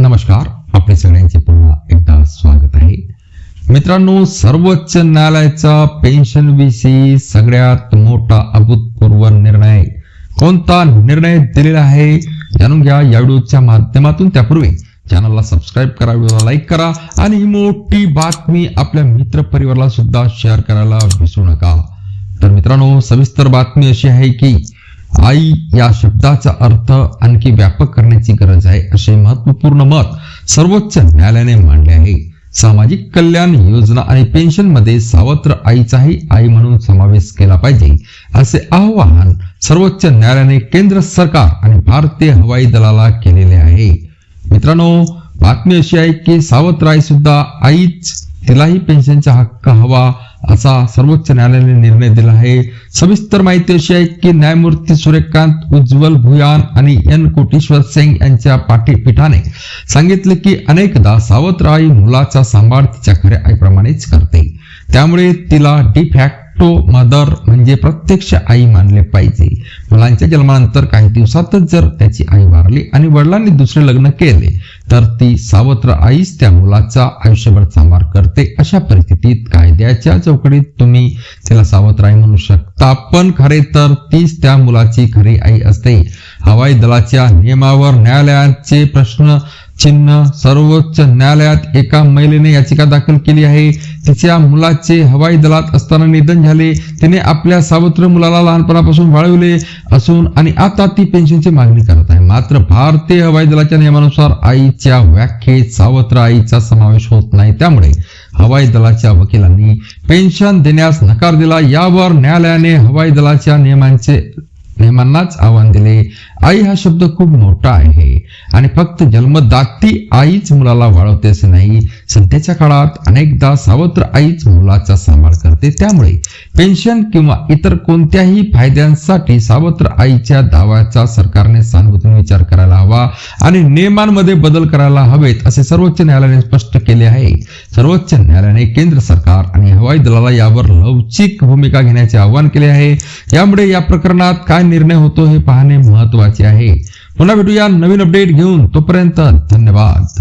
नमस्कार. आपले सगळ्यांचे पुन्हा एकदा स्वागत आहे. मित्रांनो सर्वोच्च न्यायालयाचा पेन्शन विषयी सगळ्यात मोठा अभूतपूर्व निर्णय कोणता निर्णय दिलेला आहे? जाणून घ्या या व्हिडिओच्या माध्यमातून. त्यापूर्वी चॅनलला सबस्क्राईब करा व्हिडिओला लाईक करा आणि ही मोठी बातमी आपल्या मित्र परिवाराला सुद्धा शेअर करायला विसरू नका. तर मित्रांनो सविस्तर बातमी अशी आहे की आई या शब्दाचा अर्थ आणखी व्यापक करण्याची गरज आहे असे महत्त्वपूर्ण मत सर्वोच्च न्यायालयाने मांडले आहे. सामाजिक कल्याण योजना आणि पेन्शनमध्ये सावत्र आईचाही आई म्हणून समावेश केला पाहिजे असे आवाहन सर्वोच्च न्यायालयाने केंद्र सरकार आणि भारतीय हवाई दलाला केलेले आहे. मित्रांनो बातमी अशी आहे की सावत्र आई सुद्धा आईच तिलाही पेन्शनचा हक्क हवा असा सर्वोच्च न्यायालयाने निर्णय दिला आहे. सविस्तर माहिती अशी आहे की न्यायमूर्ती सूर्यकांत उज्ज्वल भुयान आणि एन कोटेश्वर सिंग यांच्या पाठीपीठाने सांगितले की अनेकदा सावत्र आई मुलाचा सांभाळ तिच्या खऱ्या आईप्रमाणेच करते. त्यामुळे तिला डिफॅक्ट मदर म्हणजे प्रत्यक्ष आई मानले पाहिजे. मुलांच्या जन्मानंतर काही दिवसातच जर त्याची आई वारली आणि वडिलांनी दुसरे लग्न केले तर ती सावत्र आईच त्या मुलाचा आयुष्यभर सांभाळ करते. अशा परिस्थितीत कायद्याच्या चौकडीत तुम्ही तिला सावत्र आई म्हणू शकता. पण खरे तर तीच त्या मुलाची खरी आई असते. हवाई दलाच्या नियमावर न्यायालयाचे प्रश्न चिन्ह सर्वोच्च न्यायालयात एका महिलेने याचिका दाखल केली आहे. तिच्या मुलाचे हवाई दलात असताना निधन झाले. तिने आपल्या सावत्र मुलाला लहानपणापासून वाढवले असून आणि आता ती पेन्शनची मागणी करत आहे. मात्र भारतीय हवाई दलाच्या नियमानुसार आईच्या व्याख्येत सावत्र आईचा समावेश होत नाही. त्यामुळे हवाई दलाच्या वकिलांनी पेन्शन देण्यास नकार दिला. यावर न्यायालयाने हवाई दलाच्या नियमांचे नियमांनाच आव्हान दिले. आई हा शब्द खूप मोठा आहे. आणि फक्त जन्मदाती आईच मुलाला वाढवते असे नाही. सध्याच्या काळात अनेकदा सावत्र आईच मुलाचा सांभाळ करते. त्यामुळे पेन्शन किंवा इतर कोणत्याही फायद्यांसाठी सावत्र आईच्या दाव्याचा सरकारने सहानुभूतीने विचार करायला हवा आणि नियमांमध्ये बदल करायला हवेत असे सर्वोच्च न्यायालयाने स्पष्ट केले आहे. सर्वोच्च न्यायालयाने केंद्र सरकार आणि हवाई दलाला यावर लवचिक भूमिका घेण्याचे आवाहन केले आहे. यामुळे या प्रकरणात काय निर्णय होतो हे पाहणे महत्त्वाचे आहे. पुन्हा भेटूया नवीन अपडेट घेऊन तोपर्यंत धन्यवाद.